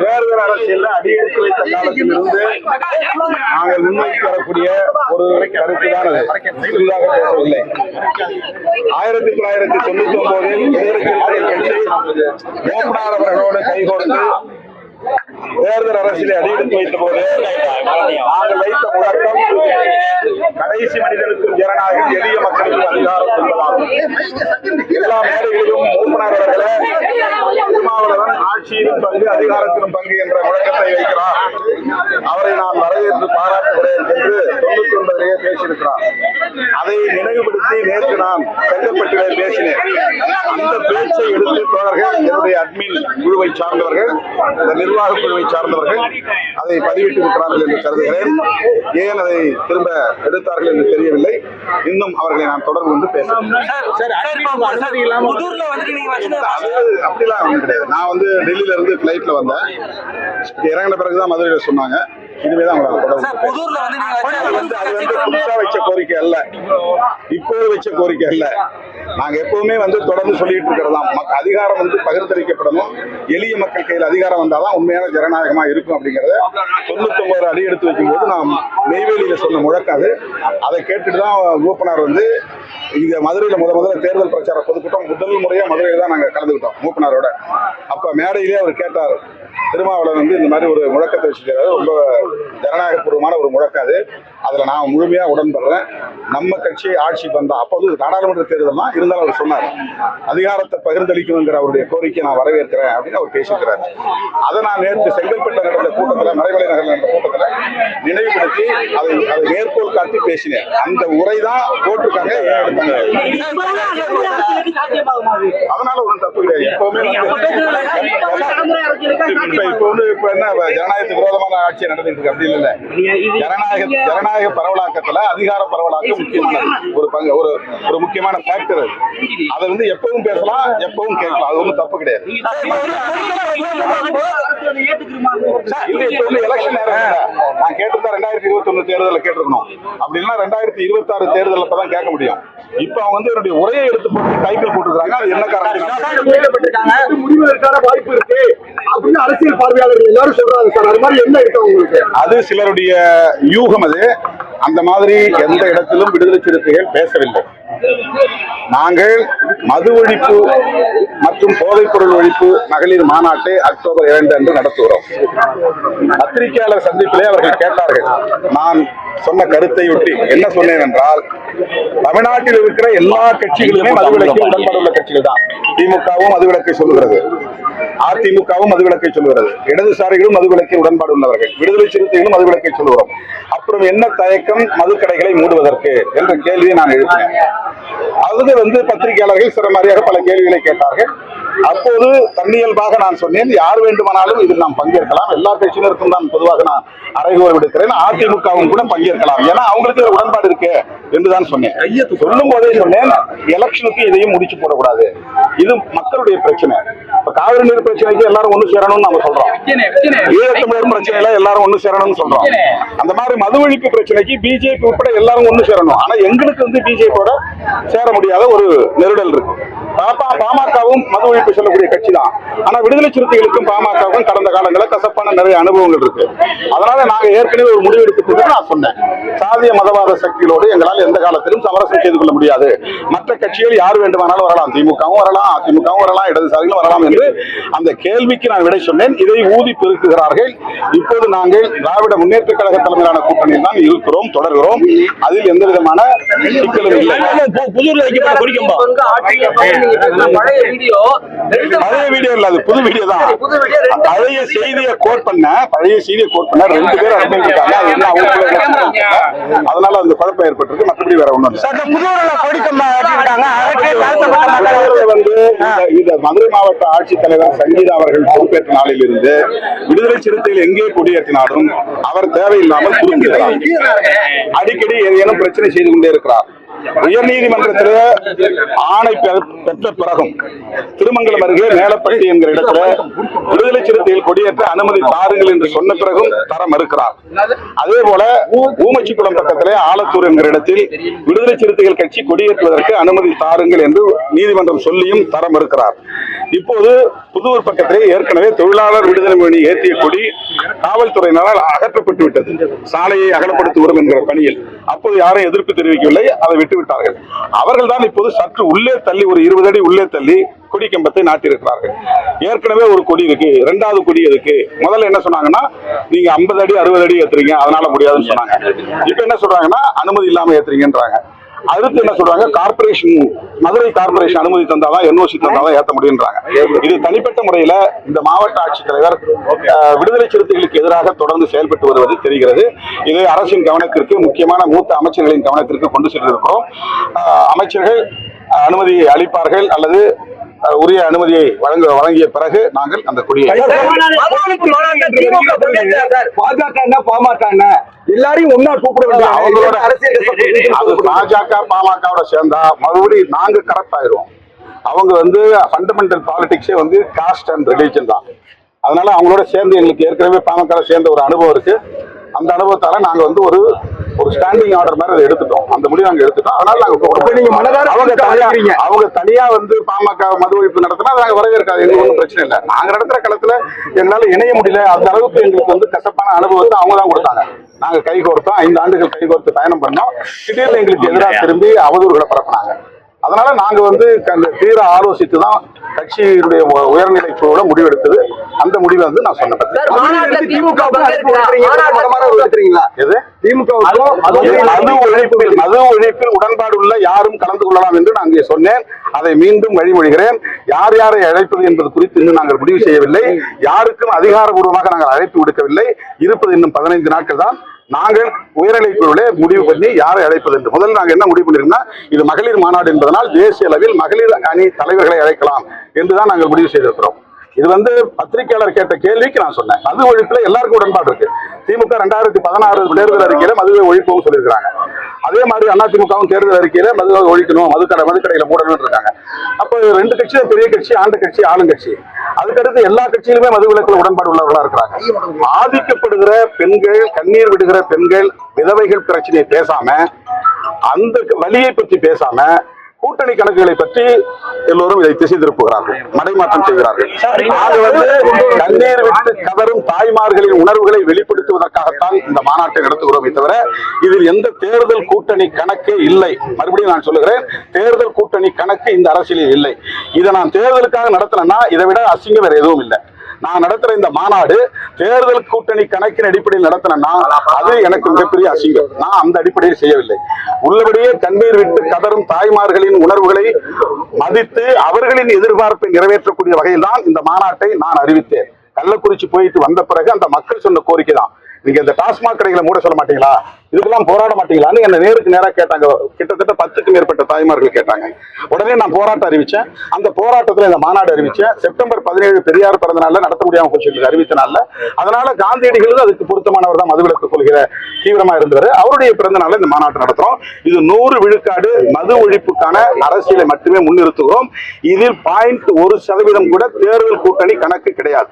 தேர்தல் அரசியல் அடியெடுத்து வைத்த காலத்திலிருந்து நாங்கள் முன்வைத்து வரக்கூடிய ஒரு கருத்து தான் அது புதிதாக பேசவில்லை. ஆயிரத்தி தொள்ளாயிரத்தி தொண்ணூத்தி ஒன்பதில் வேப்பனார் அவர்களோடு கைகோர்த்து தேர்தல் அரசியலை அடியெடுத்து வைத்த போது நாங்கள் வைத்த முழக்கம் கடைசி மனிதனுக்கும் ஜனநாயகம் எளிய மக்களுக்கும் அதிகாரம் என்பதாகும் எல்லா மேடைகளிலும் மூப்பனார் அவர்களை திருமாவளவன் ஆட்சியிலும் பங்கு அதிகாரத்திலும் பங்கு என்ற முழக்கத்தை வைக்கிறார். அவரை நான் வரவேற்று பாராட்டுகிறேன் என்று தொண்ணூத்தி ஒன்பதிலேயே பேசியிருக்கிறார். அதை நினைவு நேற்று நான் செங்கப்பட்டிலே பேசினேன். அந்த பேச்சை எடுத்து தோழர்கள் என்னுடைய அட்மின் குழுவை சார்ந்தவர்கள் இந்த நிர்வாக குழுவை சார்ந்தவர்கள் அதை பதிவிட்டிருக்கிறார்கள் என்று கருதுகிறேன். ஏன் அதை திரும்ப எடுத்தார்கள் என்று தெரியவில்லை. இன்னும் அவர்களை நான் தொடர்பு கொண்டு பேசுகிறேன். அப்படிலாம் ஒண்ணும் கிடையாது. நான் வந்து டெல்லியில இருந்து பிளைட்ல வந்தேன். இறங்கின பிறகுதான் மதுரையில சொன்னாங்க. இனிமே தான் அது வந்து புதுசா வச்ச கோரிக்கை அல்ல. இப்போது வச்ச கோரிக்கை அல்ல. நாங்கள் எப்பவுமே வந்து தொடர்ந்து சொல்லிட்டு இருக்கிறதாம் மக்கள் அதிகாரம் வந்து பகிர்ந்தளிக்கப்படணும். எளிய மக்கள் கையில் அதிகாரம் வந்தாதான் உண்மையான ஜனநாயகமாக இருக்கும் அப்படிங்கிறத தொண்ணூத்தொம்பது அடி எடுத்து வைக்கும்போது நான் நெய்வேலியில் சொன்ன முழக்கம் அது. அதை கேட்டுட்டு தான் மூப்பனார் வந்து இந்த மதுரையில் முத முதல்ல தேர்தல் பிரச்சார பொதுக்கூட்டம் முதல் முறையாக மதுரையில் தான் நாங்கள் கலந்துக்கிட்டோம் மூப்பனாரோட. அப்போ மேடையிலேயே அவர் கேட்டார். திருமாவளவன் வந்து இந்த மாதிரி ஒரு முழக்கத்தை வச்சுக்கிறாரு ரொம்ப ஜனநாயகபூர்வமான ஒரு முழக்கம் அது. அதுல நான் முழுமையா உடன்படுறேன். நம்ம கட்சி ஆட்சி வந்தா அப்போது நாடாளுமன்ற தேர்தல் தான் இருந்தாலும் அவர் சொன்னார். அதிகாரத்தை பகிர்ந்தளிக்கணுங்கிற அவருடைய கோரிக்கை நான் வரவேற்கிறேன் அப்படின்னு அவர் பேசியிருக்கிறார். அதை நான் நேற்று செங்கல்பட்டு நடந்த கூட்டத்தில் மறைமலை நகரில் நடந்த கூட்டத்தில் நினைவுபடுத்தி அதை அதை மேற்கோள் காட்டி பேசினேன். அந்த உரை தான் போட்டிருக்காங்க ஏன் எடுத்தாங்க? அதனால ஒன்றும் தப்பு கிடையாது. எப்பவுமே இப்ப வந்து இப்ப என்ன ஜனநாயகத்துக்கு விரோதமான ஆட்சி நடந்துட்டு இருக்கு அப்படி இல்ல ஜனநாயக ஜனநாயக பரவலாக்கத்துல அதிகார பரவலாக்கம் முக்கியமானது ஒரு பங்கு ஒரு ஒரு முக்கியமான ஃபேக்டர் அது அதை வந்து எப்பவும் பேசலாம் எப்பவும் கேட்கலாம் அது ஒன்றும் தப்பு கிடையாது இல்ல இப்ப வந்து எலெக்ஷன் நேரம். நான் கேட்டிருந்தா ரெண்டாயிரத்தி இருபத்தி ஒண்ணு தேர்தலில் கேட்டிருக்கணும் அப்படின்னா ரெண்டாயிரத்தி இருபத்தி ஆறு தேர்தலில் அப்பதான் கேட்க முடியும் இப்ப அவங்க வந்து என்னுடைய உரையை எடுத்து போட்டு டைட்டில் போட்டுருக்காங்க அது என்ன காரணம் வாய்ப்பு இருக்கு அரசியல் பார்வையாளர்கள் எல்லாரும் சொல்றாங்க சார். அது மாதிரி என்ன இருக்கு உங்களுக்கு? அது சிலருடைய யூகம் அது. அந்த மாதிரி எந்த இடத்திலும் விடுதலை சிறுத்தைகள் பேசவில்லை. நாங்கள் மது ஒழிப்பு மற்றும் போதைப் பொருள் ஒழிப்பு மகளிர் மாநாட்டை அக்டோபர் இரண்டு அன்று நடத்துகிறோம். பத்திரிகையாளர் சந்திப்பிலே அவர்கள் கேட்டார்கள் நான் சொன்ன கருத்தை ஒட்டி என்ன சொன்னேன் என்றால் தமிழ்நாட்டில் இருக்கிற எல்லா கட்சிகளுமே மதுவிலக்கில் உடன்பாடுள்ள கட்சிகள் தான். திமுகவும் மதுவிலக்கை சொல்லுகிறது. அதிமுகவும் மதுவிலக்கை சொல்கிறது இடதுசாரிகளும் மதுவிலக்கில் உடன்பாடு உள்ளவர்கள். விடுதலை சிறுத்தைகளும் மதுவிலக்கை சொல்கிறோம் அப்புறம் என்ன தயக்கம் மதுக்கடைகளை மூடுவதற்கு என்ற கேள்வியை நான் எழுப்பினேன். அது வந்து பத்திரிகையாளர்கள் சிறமறியாக பல கேள்விகளை கேட்டார்கள். அப்போது தன்னியல்பாக நான் சொன்னேன் யார் வேண்டுமானாலும் இதில் நாம் பங்கேற்கலாம். எல்லா கட்சியினருக்கும் தான் பொதுவாக நான் அறைகோல் விடுக்கிறேன். அதிமுகவும் கூட பங்கேற்கலாம். ஏன்னா அவங்களுக்கு இதுல உடன்பாடு இருக்கு என்றுதான் சொன்னேன். சொல்லும் போதே சொன்னேன் எலெக்ஷனுக்கு இதையும் முடிச்சு போடக்கூடாது. இது மக்களுடைய பிரச்சனை. இப்ப காவிரி நீர் பிரச்சனைக்கு எல்லாரும் ஒண்ணு சேரணும்னு நம்ம சொல்றோம். ஈழத்தமிழர் பிரச்சனையில எல்லாரும் ஒண்ணு சேரணும்னு சொல்றோம். அந்த மாதிரி மது ஒழிப்பு பிரச்சனைக்கு பிஜேபி உட்பட எல்லாரும் ஒண்ணு சேரணும். ஆனா எங்களுக்கு வந்து பிஜேபியோட சேர முடியாத ஒரு நெருடல் இருக்கு. பாப்பா பாமகவும் மது ஒழிப்பு சொல்லக்கூடிய கட்சி தான் ஆனா விடுதலை சிறுத்தைகளுக்கும் பாமகவுக்கும் கடந்த காலங்களில் கசப்பான நிறைய அனுபவங்கள் இருக்கு. அதனால நாங்க ஏற்கனவே ஒரு முடிவு எடுத்துட்டு நான் சொன்னேன். சாதிய மதவாத சக்திகளோடு எங்களால் எந்த காலத்திலும் சமரசம் செய்து கொள்ள முடியாது. மற்ற கட்சிகள் யார் வேண்டுமானாலும் வரலாம். திமுகவும் வரலாம் அதிமுகவும் வரலாம் இடதுசாரிகளும் வரலாம் என்று அந்த கேள்விக்கு நான் விடை சொன்னேன். இதை ஊதி பெருக்குகிறார்கள். இப்போது நாங்கள் திராவிட முன்னேற்ற கழக தலைமையிலான கூட்டணியில் தான் இருக்கிறோம் தொடர்கிறோம். அதில் எந்த விதமான சிக்கலும் இல்லை. பழைய வீடியோ பழைய வீடியோ இல்ல அது புது வீடியோ தான். புது வீடியோ ரெண்டு பழைய செய்தியை கோட் பண்ண பழைய செய்தியை கோட் பண்ண ரெண்டு பேர் அனுப்பியிருக்காங்க அது என்ன. அதனால அந்த குழப்பம் ஏற்பட்டிருக்கு. மற்றபடி வேற ஒண்ணும் வந்து இந்த- இந்த மதுரை மாவட்ட ஆட்சித்தலைவர் சங்கீதா அவர்கள் பொறுப்பேற்ற நாளில் இருந்து விடுதலை சிறுத்தைகள் எங்கே கொடியேற்றினாலும் அவர் தேவையில்லாமல் அடிக்கடி ஏதேனும் பிரச்சனை செய்து கொண்டே இருக்கிறார். உயர்நீதிமன்றத்தில் ஆணை பெற்ற பிறகும் திருமங்கலம் அருகே மேலப்பட்டி என்கிற இடத்துல விடுதலை சிறுத்தைகள் கொடியேற்ற அனுமதி தாருங்கள் என்று சொன்ன பிறகும் தர மறுக்கிறார். அதே போல ஊமச்சிக்குளம் பக்கத்திலே ஆலத்தூர் என்கிற இடத்தில் விடுதலை சிறுத்தைகள் கட்சி கொடியேற்றுவதற்கு அனுமதி தாருங்கள் என்று நீதிமன்றம் சொல்லியும் தர மறுக்கிறார். இப்போது புதூர் பக்கத்திலே ஏற்கனவே தொழிலாளர் விடுதலை மணி ஏற்றிய கொடி காவல்துறையினரால் அகற்றப்பட்டு விட்டது சாலையை அகலப்படுத்துவோம் என்கிற பணியில். அப்போது யாரும் எதிர்ப்பு தெரிவிக்கவில்லை. அதை விட்டுவிட்டார்கள் அவர்கள் தான் இப்போது சற்று உள்ளே தள்ளி ஒரு இருபது அடி உள்ளே தள்ளி கொடி கம்பத்தை நாட்டியிருக்கிறார்கள். ஏற்கனவே ஒரு கொடி இருக்கு இரண்டாவது கொடி இருக்கு. முதல்ல என்ன சொன்னாங்கன்னா நீங்க 50 அடி அறுபது அடி ஏத்துறீங்க அதனால முடியாதுன்னு சொன்னாங்க. இப்ப என்ன சொல்றாங்கன்னா அனுமதி இல்லாம ஏத்துறீங்கன்றாங்க. அடுத்து என்ன சொல்றாங்க? கார்பரேஷன் மதுரை கார்பரேஷன் அனுமதி தந்தாதான் என்ஓசி தந்தாதான் ஏற்ற முடியுன்றாங்க இது தனிப்பட்ட முறையில இந்த மாவட்ட ஆட்சித்தலைவர் விடுதலை சிறுத்தைகளுக்கு எதிராக தொடர்ந்து செயல்பட்டு வருவது தெரிகிறது. இது அரசின் கவனத்திற்கு முக்கியமான மூத்த அமைச்சர்களின் கவனத்திற்கு கொண்டு சென்றிருக்கிறோம். அமைச்சர்கள் அனுமதி அளிப்பார்கள் அல்லது உரிய அனுமதியை வழங்க வழங்கிய பிறகு நாங்கள் அந்த கொடியை பாஜக பாமக எல்லாரையும் ஒன்னா கூப்பிட அவங்களோட அரசியல் அது பாஜக பாமகவோட சேர்ந்தா மறுபடியும் நாங்க கரெக்ட் ஆயிருவோம். அவங்க வந்து ஃபண்டமெண்டல் பாலிடிக்ஸே வந்து காஸ்ட் அண்ட் ரிலீஜன் தான். அதனால அவங்களோட சேர்ந்து எங்களுக்கு ஏற்கனவே பாமக சேர்ந்த ஒரு அனுபவம் இருக்கு. அந்த அனுபவத்தால நாங்க வந்து ஒரு ஒரு ஸ்டாண்டிங் ஆர்டர் மாதிரி அதை எடுத்துட்டோம். அந்த முடிவு நாங்க எடுத்துட்டோம். அதனால நாங்க கூப்பிடுறோம். நீங்க மனதார அவங்க தனியா. அவங்க தனியா வந்து பாமக மது ஒழிப்பு நடத்தினா அதை நாங்க வரவேற்காது. எங்களுக்கு ஒன்றும் பிரச்சனை இல்லை. நாங்க நடத்துற களத்துல எங்களால இணைய முடியல. அந்த அளவுக்கு எங்களுக்கு வந்து கசப்பான அனுபவத்தை அவங்க தான் கொடுத்தாங்க. நாங்க கை கோர்த்தோம். ஐந்து ஆண்டுகள் கை கோர்த்து பயணம் பண்ணோம். திடீர்னு எங்களுக்கு எதிராக திரும்பி அவதூறுகளை பரப்புனாங்க. அதனால நாங்க வந்து அந்த தீர ஆலோசித்து தான் கட்சியினுடைய உயர்நிலை குழுல முடிவெடுத்தது. அந்த முடிவை வந்து நான் சொன்னேன். திமுக மது ஒழிப்பில் உடன்பாடு உள்ள யாரும் கலந்து கொள்ளலாம் என்று நான் அங்கே சொன்னேன். அதை மீண்டும் வழிமொழிகிறேன். யார் யாரை அழைப்பது என்பது குறித்து இன்னும் நாங்கள் முடிவு செய்யவில்லை. யாருக்கும் அதிகாரபூர்வமாக நாங்கள் அழைப்பு விடுக்கவில்லை. இருப்பது இன்னும் பதினைந்து நாட்கள் தான். நாங்கள் உயர்நிலைக் குழுவிலே முடிவு பண்ணி யாரை அழைப்பது என்று. முதல் நாங்கள் என்ன முடிவு பண்ணிருக்கோம்னா இது மகளிர் மாநாடு என்பதனால் தேசிய அளவில் மகளிர் அணி தலைவர்களை அழைக்கலாம் என்றுதான் நாங்கள் முடிவு செய்திருக்கிறோம். இது வந்து பத்திரிகையாளர் கேட்ட கேள்விக்கு நான் சொன்னேன். மது ஒழிப்புல எல்லாருக்கும் உடன்பாடு இருக்கு. திமுக ரெண்டாயிரத்தி பதினாறு தேர்தல் அறிக்கையில மதுவை ஒழிப்போம் சொல்லியிருக்காங்க அதே மாதிரி அதிமுகவும் தேர்தல் அறிக்கையில மதுவை ஒழிக்கணும் மதுக்கடை மதுக்கடையில மூடணும்னு இருக்காங்க. அப்ப ரெண்டு கட்சியும் பெரிய கட்சி ஆண்டு கட்சி ஆளுங்கட்சி அதுக்கடுத்து எல்லா கட்சியிலுமே மது விலக்கில் உடன்பாடு உள்ளவர்களா இருக்கிறாங்க. பாதிக்கப்படுகிற பெண்கள் கண்ணீர் விடுகிற பெண்கள் விதவைகள் பிரச்சனையை பேசாம அந்த வழியை பற்றி பேசாம கூட்டணி கணக்குகளை பற்றி எல்லோரும் இதை திசை திருப்புகிறார்கள். மடைமாற்றம் செய்கிறார்கள். வந்து கண்ணீர் விட்டு கதரும் தாய்மார்களின் உணர்வுகளை வெளிப்படுத்துவதற்காகத்தான் இந்த மாநாட்டை நடத்துகிறோமே தவிர இதில் எந்த தேர்தல் கூட்டணி கணக்கே இல்லை. மறுபடியும் நான் சொல்லுகிறேன் தேர்தல் கூட்டணி கணக்கு இந்த அரசியலில் இல்லை. இதை நான் தேர்தலுக்காக நடத்தினேன்னா இதை விட அசிங்கம் வேற எதுவும் இல்லை. நான் நடத்துற இந்த மாநாடு தேர்தல் கூட்டணி கணக்கின் அடிப்படையில் நடத்தினா அது எனக்கு மிகப்பெரிய அசிங்கம். நான் அந்த அடிப்படையில் செய்யவில்லை. உள்ளபடியே கண்ணீர் விட்டு கதரும் தாய்மார்களின் உணர்வுகளை மதித்து அவர்களின் எதிர்பார்ப்பை நிறைவேற்றக்கூடிய வகையில் தான் இந்த மாநாட்டை நான் அறிவித்தேன். கள்ளக்குறிச்சி போயிட்டு வந்த பிறகு அந்த மக்கள் சொன்ன கோரிக்கை தான் நீங்க இந்த டாஸ்மாக் கடைகளை மூட சொல்ல மாட்டீங்களா? இதுக்கெல்லாம் போராட மாட்டீங்களான்னு என்ன நேருக்கு நேரா கேட்டாங்க. கிட்டத்தட்ட பத்துக்கும் மேற்பட்ட தாய்மார்கள் கேட்டாங்க. உடனே நான் போராட்டம் அறிவிச்சேன். அந்த போராட்டத்துல இந்த மாநாடு அறிவிச்சேன். செப்டம்பர் பதினேழு பெரியார் பிறந்த நாளில் நடத்த முடியாம போச்சு. அறிவித்தனால அறிவித்த அதனால காந்தியடிகளும் அதுக்கு பொருத்தமானவர் தான் மதுவிலக்கு கொள்கிற தீவிரமா இருந்தவர். அவருடைய பிறந்த நாளில் இந்த மாநாட்டை நடத்துறோம். இது நூறு விழுக்காடு மது ஒழிப்புக்கான அரசியலை மட்டுமே முன்னிறுத்துகிறோம். இதில் பாயிண்ட் ஒரு சதவீதம் கூட தேர்தல் கூட்டணி கணக்கு கிடையாது.